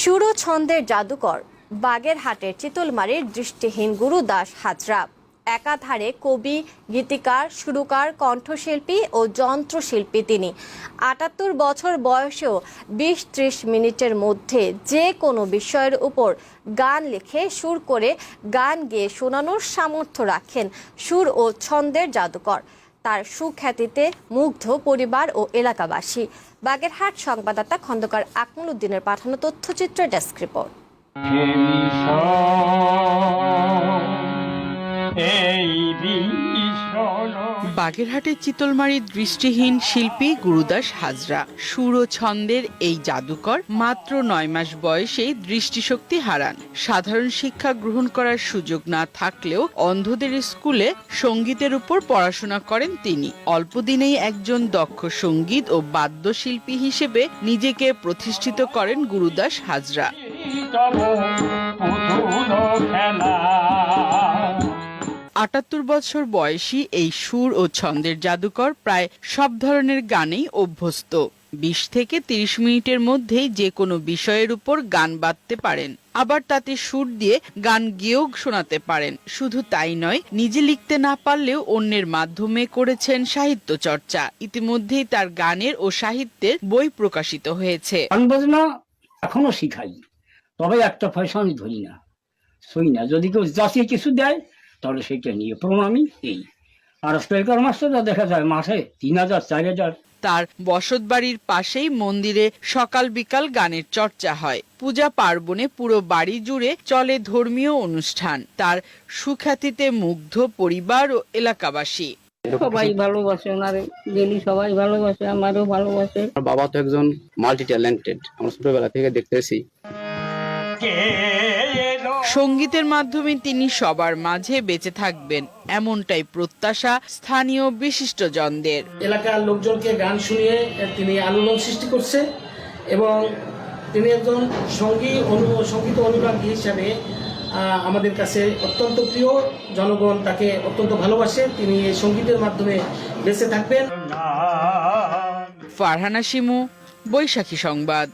সুর ছন্দের জাদুকর, বাগেরহাটের চিতলমারির দৃষ্টিহীন গুরুদাস হাজরা। একাধারে কবি, গীতিকার, সুরকার, কণ্ঠশিল্পী ও যন্ত্রশিল্পী তিনি। আটাত্তর বছর বয়সেও বিশ ত্রিশ মিনিটের মধ্যে যে কোনো বিষয়ের উপর গান লিখে সুর করে গান গেয়ে শোনানোর সামর্থ্য রাখেন সুর ও ছন্দের জাদুকর। তার সুখ্যাতিতে মুগ্ধ পরিবার ও এলাকাবাসী। বাগেরহাট সংবাদদাতা খন্দকার আকমল উদ্দিনের পাঠানো তথ্যচিত্রের ডেস্ক রিপোর্ট। বাগেরহাটের চিতলমারির দৃষ্টিহীন শিল্পী গুরুদাস হাজরা। সুর ও ছন্দের এই জাদুকর মাত্র নয় মাস বয়সেই দৃষ্টিশক্তি হারান। সাধারণ শিক্ষা গ্রহণ করার সুযোগ না থাকলেও অন্ধদের স্কুলে সঙ্গীতের উপর পড়াশোনা করেন তিনি। অল্প দিনেই একজন দক্ষ সংগীত ও বাদ্যশিল্পী হিসেবে নিজেকে প্রতিষ্ঠিত করেন গুরুদাস হাজরা। আটাত্তর বছর বয়সী এই সুর ও ছন্দের জাদুকর প্রায় সব ধরনের গানেই অভ্যস্ত। বিশ থেকে তিরিশ মিনিটের মধ্যেই যে কোনো বিষয়ের উপর গান বাঁধতে পারেন। আবার তাতে সুর দিয়ে গান গেয়েও শোনাতে পারেন। শুধু তাই নয়, নিজে লিখতে না পারলেও অন্যের মাধ্যমে করেছেন সাহিত্য চর্চা। ইতিমধ্যেই তার গানের ও সাহিত্যের বই প্রকাশিত হয়েছে। এখনও শিখাই। তবে একটা পয়সা আমি ধরি না। সই না। যদি কেউ যাচিয়ে কিছু দেয় তাহলে সেটা নিয়ে প্রণামী এই। আর স্পেকার মাস্টাররা দেখা যায় মাসে তিন হাজার চার হাজার। তার বসতবাড়ির পাশেই মন্দিরে সকাল বিকাল গানের চর্চা হয়। পূজা পার্বণে পুরো বাড়ি জুড়ে চলে ধর্মীয় অনুষ্ঠান। তার সুখ্যাতিতে মুগ্ধ পরিবার ও এলাকাবাসী। সবাই ভালোবাসে ওনারে গেলি সবাই ভালোবাসে আমারও ভালোবাসে। বাবা তো একজন মাল্টি ট্যালেন্টেড আমরা ছোটবেলা থেকে দেখতেছি। কে সঙ্গীতের মাধ্যমে তিনি সবার মাঝে বেঁচে থাকবেন এমনটাই প্রত্যাশা স্থানীয় বিশিষ্টজনদের। এলাকার লোকজনকে গান শুনিয়ে তিনি আলোড়ন সৃষ্টি করছে এবং তিনি একজন সঙ্গী অনু সংগীত অনুরাগী হিসাবে আমাদের কাছে অত্যন্ত প্রিয়। জনগণ তাকে অত্যন্ত ভালোবাসে। তিনি এই সঙ্গীতের মাধ্যমে বেঁচে থাকবেন। ফারহানা শিমু বৈশাখী সংবাদ।